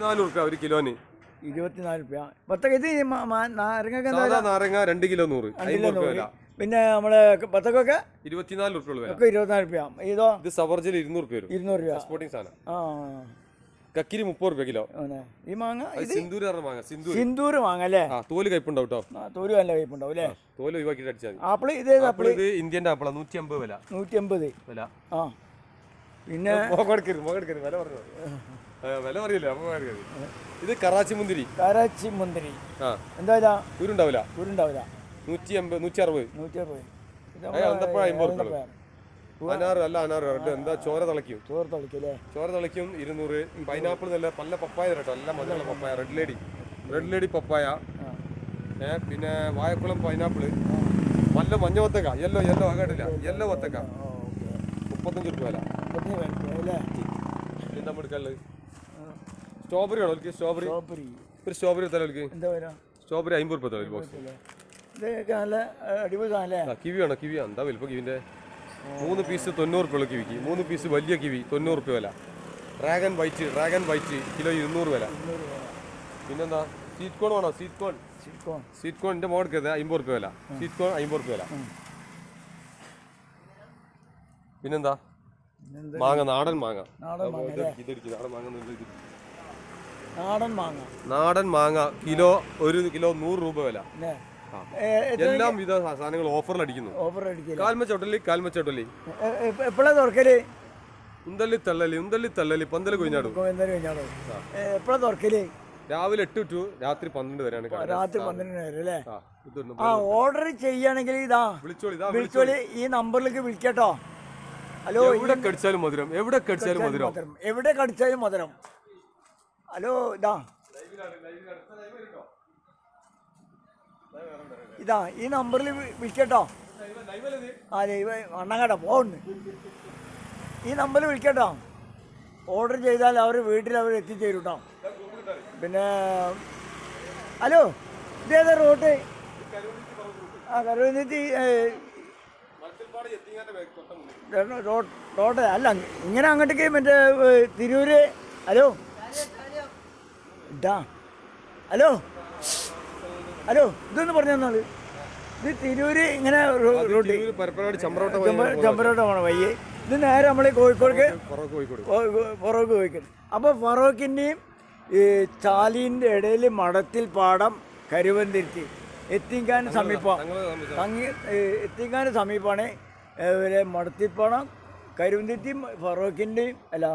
റുപ്യ ഒരു കിലോന്. ഇരുപത്തിനാല് രൂപ ഇത് നാരങ്ങ രണ്ട് കിലോ നൂറ്. പിന്നെ നമ്മളെ ബത്തക്കൊക്കെ ഇരുപത്തിനാല് റുപ്യ വില. ഒക്കെ ഇരുപത്തിനാല് രൂപ ഇതോ? ഇത് സവർജിൽ ഇരുന്നൂറ് റുപ്യ വരും. ഇരുന്നൂറ് രൂപ. എക്സ്പോർട്ടിംഗ് സാധനം. ആ. കക്കിരി മുപ്പത് റുപ്യ കിലോ. ഈ മാങ്ങ സിന്ദൂർ ഇത് സിന്ദൂര് മാങ്ങ അല്ലേ? തോൽ കയ്പുണ്ടാവും കേട്ടോ തോൽ നല്ല കയ്പുണ്ടാവും അല്ലേ? തോൽ ഒഴിവാക്കിയിട്ട് അടിച്ചാൽ മതി. ആപ്പിൾ ഇതേത് ഇത് ഇന്ത്യന്റെ ആപ്പിൾ നൂറ്റി അമ്പത് വില. നൂറ്റി അമ്പത് വില. ആ. പിന്നെ കൊടുക്കരുത് മുഖെടുക്കരുത് വില പറഞ്ഞു. ആ, വില പറയില്ല? അപ്പൊ മുഖെടുക്കരുത്. ഇത് കറാച്ചി മുന്തിരി. കറാച്ചി മുന്തിരി. എന്താ ഇതാ? ഉരുണ്ടാവില്ല. ഉരുണ്ടാവില്ല. നൂറ്റി അമ്പത് നൂറ്റി അറുപത് നൂറ്റി അറുപത്. അനാറ് അല്ല അനാറ് എന്താ ചോര തിളയ്ക്കും? ചോര തളിക്കല്ലേ ചോര തിളയ്ക്കും ഇരുന്നൂറ്. പൈനാപ്പിൾ നല്ല പല്ല പപ്പായ കേട്ടോ. നല്ല മധുരമുള്ള പപ്പായ. റെഡ് ലേഡി റെഡ് ലേഡി പപ്പായ. പിന്നെ വായക്കുളം പൈനാപ്പിൾ. നല്ല മഞ്ഞ വത്തക്ക. യെല്ലോ യെല്ലോ ആകട്ടില്ല യെല്ലോ വത്തക്ക. മുപ്പത്തഞ്ച് റുപ്യ വില. മുപ്പത്തി വേണം അല്ലേ? പിന്നെ നമ്മൾ എടുക്കാനുള്ളത് സ്ട്രോബെറി ആണോ എനിക്ക് സ്ട്രോബെറി സ്ട്രോബെറി ഒരു സ്ട്രോബെറി എനിക്ക് എന്താ വരാ സ്ട്രോബെറി അമ്പത് രൂപ ഒരു ബോക്സ് ഇതൊക്കെ നല്ല അടിപൊളി സാധനം കിവി ആണോ കിവി എന്താ വലുപ്പം കിവിന്റെ മൂന്ന് പീസ് തൊണ്ണൂറ് റുപ്യ ഉള്ള കിവിക്ക് മൂന്ന് പീസ് വലിയ കിവി തൊണ്ണൂറ് റുപ്യ വില. Dragon white dragon white kilo ഇരുന്നൂറ് വില. പിന്നെന്താ? സീറ്റ് കോൺ വേണോ? Sweet corn sweet sweet corn എന്റെ മോഡ്ക്ക് അമ്പത് റുപ്യ വില. സീറ്റ് കോൺ അമ്പത് റുപ്യ വില. പിന്നെന്ത്? മാങ്ങ നാടൻ മാങ്ങ. നാടൻ മാങ്ങ നാടൻ മാങ്ങ നാടൻ മാങ്ങ. കിലോ ഒരു കിലോ നൂറ് രൂപ വില. എല്ലാം വിധ സാധനങ്ങൾ ഓഫറിൽ അടിക്കുന്നു. ഓഫർ അടിക്കല്ലേ കാൽമ ചൊട്ടലി കാൽമ ചൊട്ടലി എപ്പോഴാ തുറക്കൽ? ഉന്തള്ളി തള്ളലി ഉന്തള്ളി തള്ളലി പന്തൽ കുഞ്ഞാടും എപ്പോഴാ തുറക്കൽ? രാവിലെ എട്ട് ടു രാത്രി പന്ത്രണ്ട് വരെയാണ്. രാത്രി പന്ത്രണ്ട് വരെ അല്ലേ? ആ, ഓർഡർ ചെയ്യുകയാണെങ്കിൽ ഇതാ വിളിച്ചോളി ഇതാ വിളിച്ചോളി. ഈ നമ്പറിലേക്ക് വിളിക്കട്ടോ. ഹലോ എവിടെ കടിച്ചാലും മധുരം? എവിടെ കടിച്ചാലും മധുരം? എവിടെ കടിച്ചാലും മധുരം. ഹലോ ഇതാ. ഇതാ ഈ നമ്പറിൽ വിളിക്കട്ടോ. ആ ദൈവ അണ്ണങ്ങട പോകുന്നു ഈ നമ്പറിൽ വിളിക്കട്ടോ. ഓർഡർ ചെയ്താൽ അവർ വീട്ടിൽ അവർ എത്തിച്ചേരും കേട്ടോ പിന്നെ ഹലോ ഇതേതാ റോട്ട്? ആ കരുവന്തി റോഡ് റോഡ്. അല്ല ഇങ്ങനെ അങ്ങോട്ടേക്ക് മറ്റേ തിരൂര്. ഹലോ? ഇതാ. ഹലോ? ഹലോ? ഇതൊന്ന് പറഞ്ഞു തന്നാൾ ഇത് തിരൂര് ഇങ്ങനെ റോഡ്. ചമ്പ്രോട്ട പോണ വയ്യേ ഇത് നേരെ നമ്മൾ കോഴിക്കോടേക്ക് പുറകെ കോഴിക്കോട്. ഫറോക്ക് പോയിക്കണം അപ്പോൾ ഫറോക്കിന്റെയും ഈ ചാലിന്റെ ഇടയിൽ മടത്തിൽ പാടം കരുവന്തിരുത്തി എത്തിക്കാൻ സമീപം. എത്തിക്കാൻ സമീപമാണ്. ഇവരെ മടത്തിപ്പണം. കരുവന്തിത്തിയും ഫറോക്കിന്റെയും അല്ല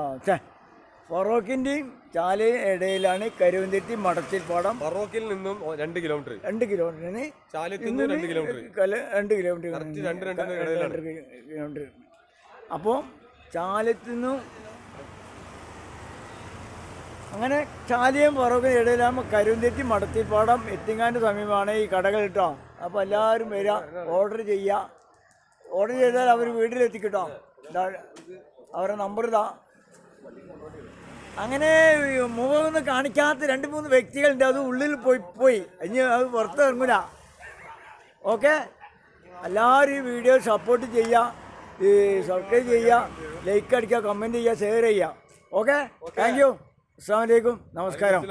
ഫറോക്കിന്റെയും ചാലയും ഇടയിലാണ് കരുവന്തിത്തി മടത്തിൽപ്പാടം ഫറോക്കിൽ നിന്നും രണ്ട് കിലോമീറ്റർ. രണ്ട് കിലോമീറ്ററിന് ചാലത്തിൽ രണ്ട് കിലോമീറ്റർ. അപ്പോൾ രണ്ട് കിലോമീറ്റർ കിലോമീറ്റർ. അപ്പോൾ ചാലത്തുനിന്നും അങ്ങനെ ചാലിയും പുറകെ ഇടയിലാകുമ്പോൾ കരുന്തെറ്റി മടത്തിപ്പാടം എത്തിങ്ങാന്റെ സമീപമാണ് ഈ കടകൾ കേട്ടോ അപ്പോൾ എല്ലാവരും വരിക ഓർഡർ ചെയ്യുക ഓർഡർ ചെയ്താൽ അവർ വീട്ടിലെത്തിക്കിട്ടോ. കിട്ടോ അവരുടെ നമ്പർ ഇതാ അങ്ങനെ മുഖമൊന്ന് കാണിക്കാത്ത രണ്ട് മൂന്ന് വ്യക്തികളുണ്ട്. അത് ഉള്ളിൽ പോയി പോയി. ഇനി അത് പുറത്ത് ഇറങ്ങില്ല ഓക്കെ? എല്ലാവരും ഈ വീഡിയോ സപ്പോർട്ട് ചെയ്യുക ഈ സബ്സ്ക്രൈബ് ചെയ്യുക ലൈക്ക് അടിക്കുക കമന്റ് ചെയ്യുക ഷെയർ ചെയ്യുക ഓക്കെ? താങ്ക് യു അസ്സാം വലൈക്കും നമസ്കാരം.